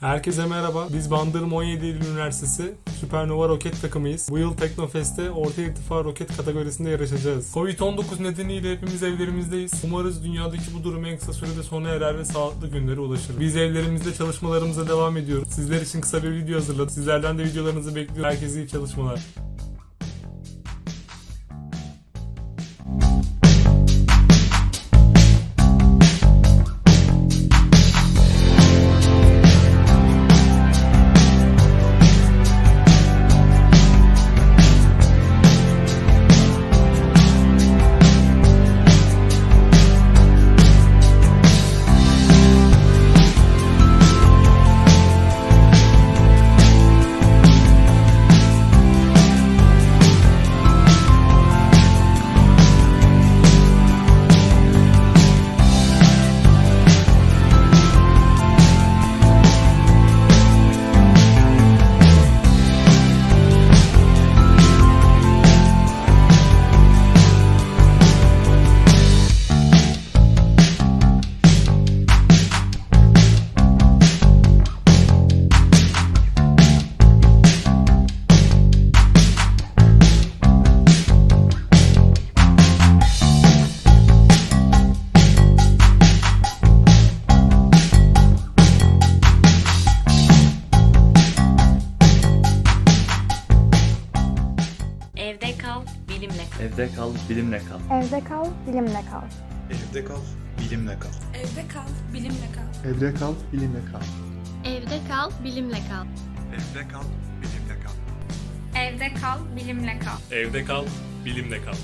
Herkese merhaba. Biz Bandırma 17 Eylül Üniversitesi Süpernova roket takımıyız. Bu yıl Teknofest'te orta irtifa roket kategorisinde yarışacağız. Covid-19 nedeniyle hepimiz evlerimizdeyiz. Umarız dünyadaki bu durum en kısa sürede sona erer ve sağlıklı günlere ulaşır. Biz evlerimizde çalışmalarımıza devam ediyoruz. Sizler için kısa bir video hazırladık. Sizlerden de videolarınızı bekliyoruz. Herkese iyi çalışmalar. Bilimle kal. Evde kal, bilimle kal. Evde kal, bilimle kal. Evde kal, bilimle kal. Evde kal, bilimle kal. Evde kal, bilimle kal. Evde kal, bilimle kal. Evde kal, bilimle kal. Evde kal, bilimle kal. Evde kal, bilimle kal.